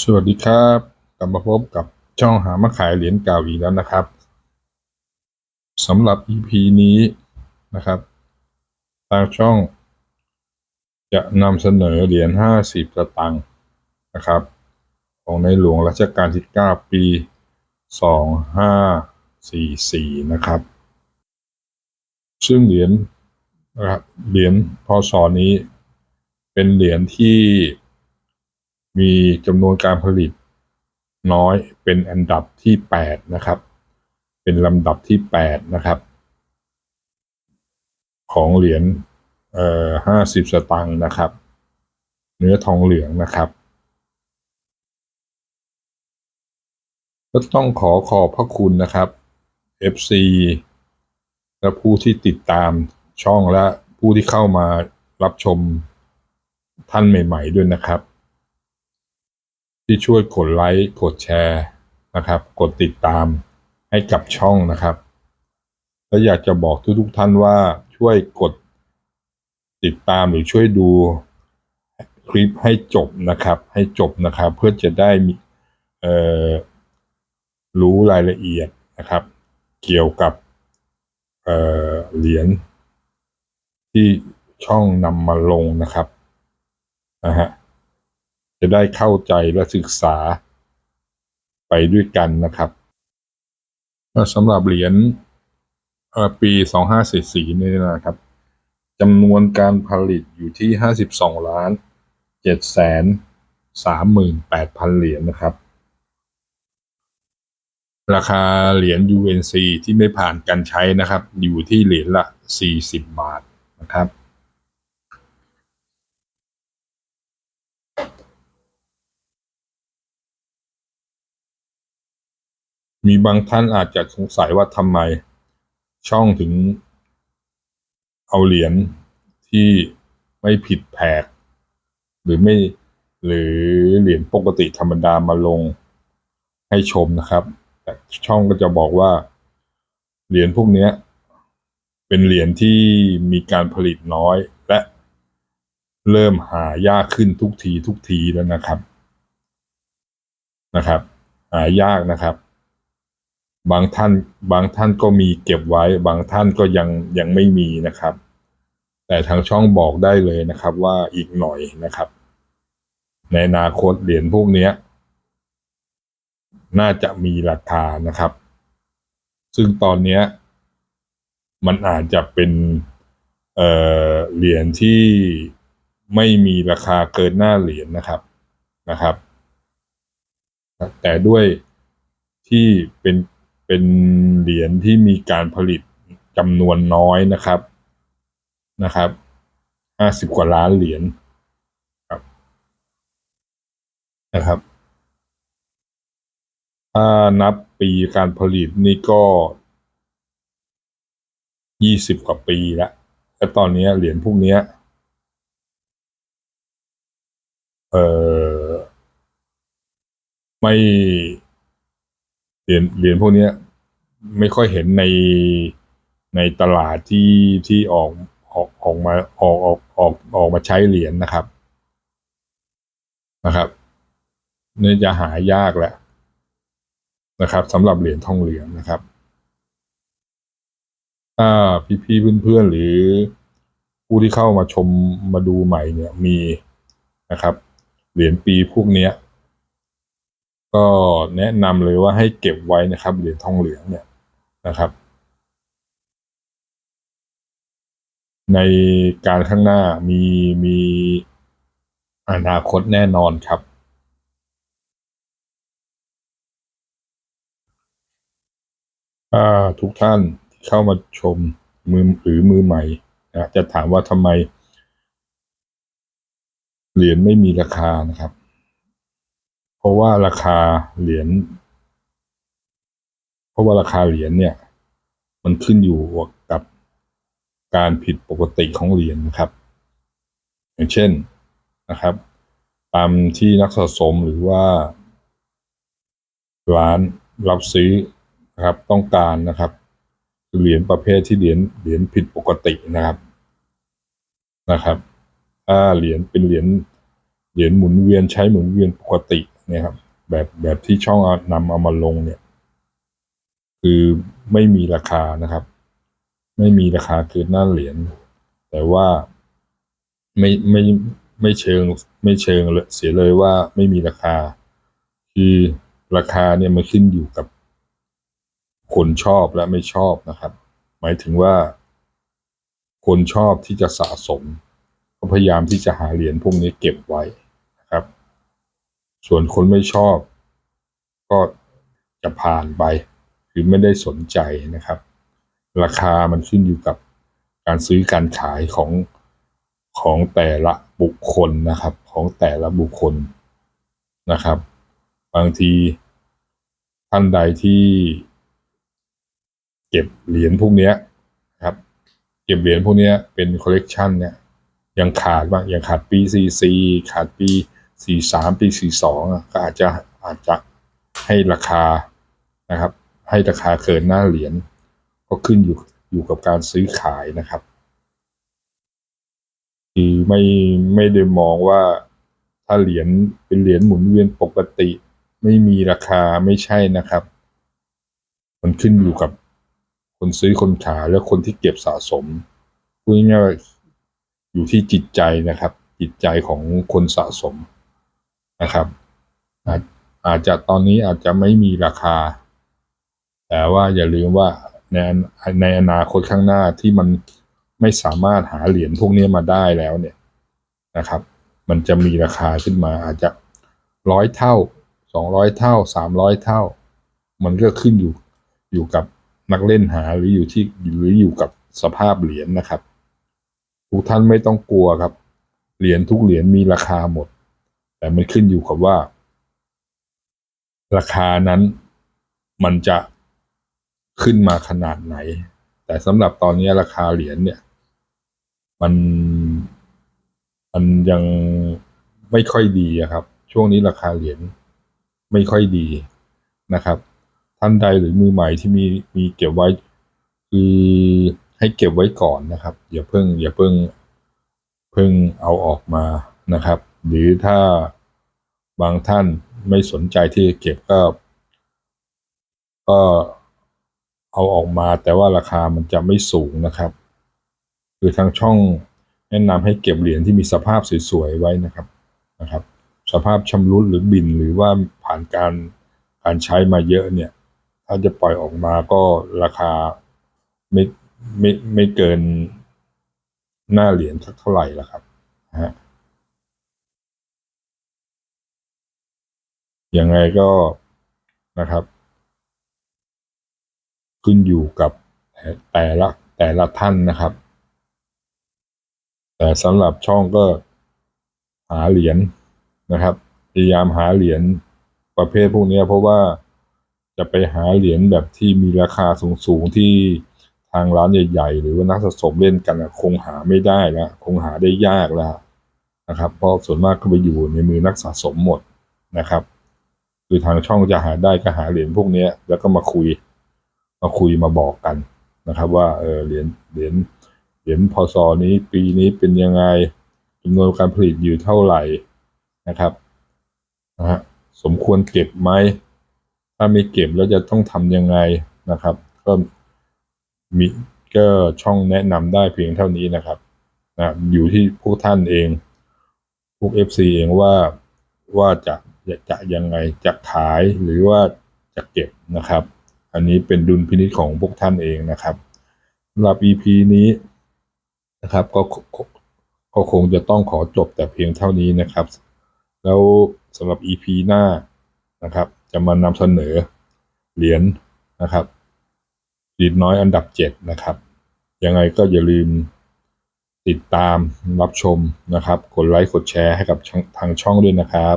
สวัสดีครับกลับมาพบกับช่องหามาขายเหรียญเก่าอีกแล้วนะครับสำหรับ EP นี้นะครับทางช่อง จะนำเสนอเหรียญ 50สตังค์นะครับ ของในหลวงรัชกาลที่9ปี 2544 นะครับ ซึ่งเหรียญนะเหรียญพศนี้เป็นเหรียญที่ มีจำนวนการผลิตน้อยเป็นอันดับที่แปดนะครับ เป็นลำดับที่แปดนะครับ ของเหรียญเอ่อห้าสิบสตางค์นะครับ เนื้อทองเหลืองนะครับก็ต้องขอขอบพระคุณนะครับ FC และผู้ที่ติดตามช่องและผู้ที่เข้ามารับชมท่านใหม่ ๆ ด้วยนะครับ ที่ช่วยกดไลค์กดแชร์นะครับ กดติดตามให้กับช่องนะครับ และอยากจะบอกทุกๆท่านว่าช่วยกดติดตามหรือช่วยดูคลิปให้จบนะครับ ให้จบนะครับ เพื่อจะได้มีรู้รายละเอียดนะครับ เกี่ยวกับเเหรียญที่ช่องนำมาลงนะครับนะฮะ จะได้เข้าใจและศึกษาไปด้วยกันนะครับสำหรับเหรียญปี 2544นี่นะครับจำนวนการผลิตอยู่ที่ 52 ล้าน7แสน38,000 เหรียญนะครับ ราคาเหรียญ UNC ที่ไม่ผ่านการใช้นะครับ อยู่ที่เหรียญละ 40 บาทนะครับ มีบางท่านอาจจะสงสัยว่าทำไมช่องถึง เอาเหรียญที่ไม่ผิดแผก หรือไม่หรือเหรียญปกติธรรมดามาลงให้ชมนะครับ แต่ช่องก็จะบอกว่า เหรียญพวกนี้เป็นเหรียญที่มีการผลิตน้อย และเริ่มหายากขึ้นทุกทีทุกทีแล้วนะครับนะครับ หายากนะครับ บางท่านบางท่านก็มีเก็บไว้ บางท่านก็ยังยังไม่มีนะครับ แต่ทางช่องบอกได้เลยนะครับว่าอีกหน่อยนะครับ ในอนาคตเหรียญพวกนี้น่าจะมีราคานะครับ ซึ่งตอนนี้มันอาจจะเป็นเอ่อเหรียญที่ไม่มีราคาเกินหน้าเหรียญนะครับนะครับ แต่ด้วยที่เป็น เป็นเหรียญที่มีการผลิตจำนวนน้อยนะครับนะครับห้าสิบกว่าล้านเหรียญครับนะครับ ถ้านับปีการผลิตนี่ก็ยี่สิบกว่าปีแล้วและตอนนี้เหรียญพวกนี้เออไม่ เหรียญเหรียญพวกนี้ไม่ค่อยเห็นในในตลาดที่ที่ออกออกออกมาออกออกออกออกมาใช้เหรียญนะครับนะครับนี่จะหายากแหละนะครับสำหรับเหรียญทองเหลืองนะครับถ้าพี่ๆเพื่อนๆหรือผู้ที่เข้ามาชมมาดูใหม่เนี่ยมีนะครับ เหรียญปีพวกเนี้ย ก็แนะนำเลยว่าให้เก็บไว้นะครับเหรียญทองเหลืองเนี่ยนะครับ ในการข้างหน้ามีมีอนาคตแน่นอนครับถ้าทุกท่านที่เข้ามาชมมือหรือมือใหม่นะจะถามว่าทำไม เหรียญไม่มีราคานะครับ เพราะว่าราคาเหรียญเพราะว่าราคาเหรียญเนี่ย มันขึ้นอยู่กับการผิดปกติของเหรียญนะครับ อย่างเช่นนะครับ ตามที่นักสะสมหรือว่า ร้านรับซื้อนะครับ ต้องการนะครับเหรียญประเภทที่เหรียญเหรียญผิดปกตินะครับนะครับ ถ้าเหรียญเป็นเหรียญเหรียญหมุนเวียนใช้หมุนเวียนปกติ เนี่ยครับ แบบแบบที่ช่องนำเอามาลงเนี่ย คือไม่มีราคานะครับ ไม่มีราคาเกินหน้าเหรียญแต่ว่าไม่ไม่ไม่เชิงไม่เชิงเลยเสียเลยว่าไม่มีราคา คือราคาเนี่ยมันขึ้นอยู่กับ คนชอบและไม่ชอบนะครับ หมายถึงว่า คนชอบที่จะสะสม ก็พยายามที่จะหาเหรียญพวกนี้เก็บไว้ ส่วนคนไม่ชอบ ก็จะผ่านไป หรือไม่ได้สนใจนะครับ ราคามันขึ้นอยู่กับการซื้อการขายของของแต่ละบุคคลนะครับ ของแต่ละบุคคลนะครับ บางทีท่านใดที่เก็บเหรียญพวกนี้ครับ เก็บเหรียญพวกนี้เป็นคอลเลกชันเนี่ยยังขาดบ้างยังขาดปีซีซีขาดปี สี่สามปีสี่สองก็อาจจะอาจจะให้ราคานะครับ ให้ราคาเกินหน้าเหรียญก็ขึ้นอยู่อยู่กับการซื้อขายนะครับคือไม่ไม่ได้มองว่าถ้าเหรียญเป็นเหรียญหมุนเวียนปกติ ไม่มีราคาไม่ใช่นะครับ มันขึ้นอยู่กับคนซื้อคนขายและคนที่เก็บสะสมพูดง่ายๆอยู่ที่จิตใจนะครับ จิตใจของคนสะสม นะครับ อาจอาจจะตอนนี้อาจจะไม่มีราคา แต่ว่าอย่าลืมว่าในในอนาคตข้างหน้าที่มันไม่สามารถหาเหรียญพวกนี้มาได้แล้วเนี่ยนะครับ มันจะมีราคาขึ้นมาอาจจะร้อยเท่าสองร้อยเท่าสามร้อยเท่า มันก็ขึ้นอยู่อยู่กับนักเล่นหาหรืออยู่ที่หรืออยู่กับสภาพเหรียญนะครับ ทุกท่านไม่ต้องกลัวครับ เหรียญทุกเหรียญมีราคาหมด แต่มันขึ้นอยู่กับว่า ราคานั้นมันจะขึ้นมาขนาดไหน แต่สำหรับตอนนี้ราคาเหรียญเนี่ย มันมันยังไม่ค่อยดีครับ ช่วงนี้ราคาเหรียญไม่ค่อยดีนะครับ ท่านใดหรือมือใหม่ที่มีมีเก็บไว้ คือให้เก็บไว้ก่อนนะครับ อย่าเพิ่ง อย่าเพิ่ง เพิ่งเอาออกมานะครับ หรือถ้าบางท่านไม่สนใจที่จะเก็บก็ ก็เอาออกมาแต่ว่าราคามันจะไม่สูงนะครับ คือทางช่องแนะนำให้เก็บเหรียญที่มีสภาพสวยๆไว้นะครับนะครับ สภาพชำรุดหรือบินหรือว่าผ่านการการใช้มาเยอะเนี่ย ถ้าจะปล่อยออกมาก็ราคาไม่ไม่ไม่เกินหน้าเหรียญเท่าไหร่ละครับนะฮะ ยังไงก็นะครับ ขึ้นอยู่กับแต่ละแต่ละท่านนะครับ แต่สำหรับช่องก็หาเหรียญนะครับพยายามหาเหรียญประเภทพวกนี้เพราะว่าจะไปหาเหรียญแบบที่มีราคาสูงๆที่ทางร้านใหญ่ ๆ หรือว่านักสะสมเล่นกันคงหาไม่ได้ล้วคงหาได้ยากแล้วนะครับ เพราะส่วนมากก็ไปอยู่ในมือนักสะสมหมดนะครับ คือทางช่องจะหาได้ก็หาเหรียญพวกนี้แล้วก็มาคุย มาคุยมาบอกกันนะครับ ว่าเออเหรียญเหรียญเหรียญพศนี้ปีนี้เป็นยังไงจำนวนการผลิตอยู่เท่าไหร่นะครับนะฮะสมควรเก็บไหมถ้าไม่เก็บแล้วจะต้องทำยังไงนะครับ ก็มีก็ช่องแนะนำได้เพียงเท่านี้นะครับนะอยู่ที่พวกท่านเอง พวก FC เองว่าว่าจะ จะยังไงจะขายหรือว่าจะเก็บนะครับ อันนี้เป็นดุลพินิจของพวกท่านเองนะครับสำหรับ EP นี้นะครับก็ก็คงจะต้องขอจบแต่เพียงเท่านี้นะครับ แล้วสำหรับ EP หน้านะครับ จะมานำเสนอเหรียญนะครับดีดน้อยอันดับเจ็ดนะครับ ยังไงก็อย่าลืมติดตามรับชมนะครับ กดไลค์ กดแชร์ให้กับทางช่องด้วยนะครับ